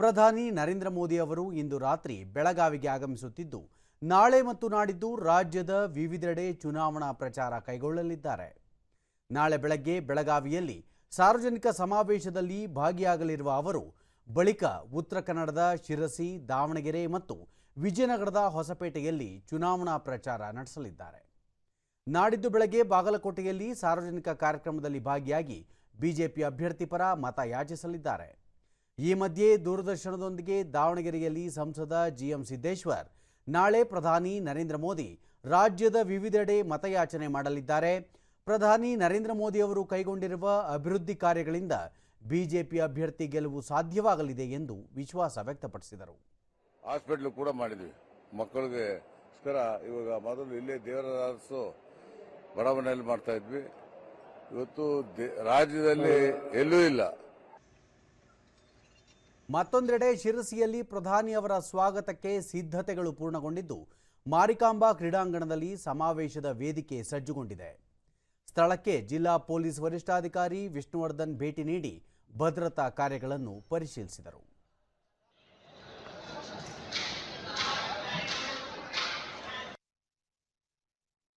ಪ್ರಧಾನಿ ನರೇಂದ್ರ ಮೋದಿ ಅವರು ಇಂದು ರಾತ್ರಿ ಬೆಳಗಾವಿಗೆ ಆಗಮಿಸುತ್ತಿದ್ದು, ನಾಳೆ ಮತ್ತು ನಾಡಿದ್ದು ರಾಜ್ಯದ ವಿವಿಧೆಡೆ ಚುನಾವಣಾ ಪ್ರಚಾರ ಕೈಗೊಳ್ಳಲಿದ್ದಾರೆ. ನಾಳೆ ಬೆಳಗ್ಗೆ ಬೆಳಗಾವಿಯಲ್ಲಿ ಸಾರ್ವಜನಿಕ ಸಮಾವೇಶದಲ್ಲಿ ಭಾಗಿಯಾಗಲಿರುವ ಅವರು, ಬಳಿಕ ಉತ್ತರ ಕನ್ನಡದ ಶಿರಸಿ, ದಾವಣಗೆರೆ ಮತ್ತು ವಿಜಯನಗರದ ಹೊಸಪೇಟೆಯಲ್ಲಿ ಚುನಾವಣಾ ಪ್ರಚಾರ ನಡೆಸಲಿದ್ದಾರೆ. ನಾಡಿದ್ದು ಬೆಳಗ್ಗೆ ಬಾಗಲಕೋಟೆಯಲ್ಲಿ ಸಾರ್ವಜನಿಕ ಕಾರ್ಯಕ್ರಮದಲ್ಲಿ ಭಾಗಿಯಾಗಿ ಬಿಜೆಪಿ ಅಭ್ಯರ್ಥಿ ಪರ ಮತ ಯಾಚಿಸಲಿದ್ದಾರೆ ಈ ಮಧ್ಯೆ ದೂರದರ್ಶನದೊಂದಿಗೆ ದಾವಣಗೆರೆಯಲ್ಲಿ ಸಂಸದ ಜಿಎಂ ಸಿದ್ದೇಶ್ವರ್, ನಾಳೆ ಪ್ರಧಾನಿ ನರೇಂದ್ರ ಮೋದಿ ರಾಜ್ಯದ ವಿವಿಧೆಡೆ ಮತಯಾಚನೆ ಮಾಡಲಿದ್ದಾರೆ. ಪ್ರಧಾನಿ ನರೇಂದ್ರ ಮೋದಿ ಅವರು ಕೈಗೊಂಡಿರುವ ಅಭಿವೃದ್ಧಿ ಕಾರ್ಯಗಳಿಂದ ಬಿಜೆಪಿ ಅಭ್ಯರ್ಥಿ ಗೆಲುವು ಸಾಧ್ಯವಾಗಲಿದೆ ಎಂದು ವಿಶ್ವಾಸ ವ್ಯಕ್ತಪಡಿಸಿದರು. ಹಾಸ್ಪಿಟ್ಲ್ ಕೂಡ ಮಾಡಿದ್ವಿ. ಮಕ್ಕಳಿಗೆ ಇವಾಗ ಮೊದಲು ಇಲ್ಲೇ ದೇವರ ಅರಸು ಬಡಾವಣೆಯಲ್ಲಿ ಮಾಡ್ತಾ ಇದ್ವಿ. ಇವತ್ತು ರಾಜ್ಯದಲ್ಲಿ ಎಲ್ಲೂ ಇಲ್ಲ. ಮತ್ತೊಂದೆಡೆ ಶಿರಸಿಯಲ್ಲಿ ಪ್ರಧಾನಿ ಅವರ ಸ್ವಾಗತಕ್ಕೆ ಸಿದ್ಧತೆಗಳು ಪೂರ್ಣಗೊಂಡಿದ್ದು, ಮಾರಿಕಾಂಬಾ ಕ್ರೀಡಾಂಗಣದಲ್ಲಿ ಸಮಾವೇಶದ ವೇದಿಕೆ ಸಜ್ಜುಗೊಂಡಿದೆ. ಸ್ಥಳಕ್ಕೆ ಜಿಲ್ಲಾ ಪೊಲೀಸ್ ವರಿಷ್ಠಾಧಿಕಾರಿ ವಿಷ್ಣುವರ್ಧನ್ ಭೇಟಿ ನೀಡಿ ಭದ್ರತಾ ಕಾರ್ಯಗಳನ್ನು ಪರಿಶೀಲಿಸಿದರು.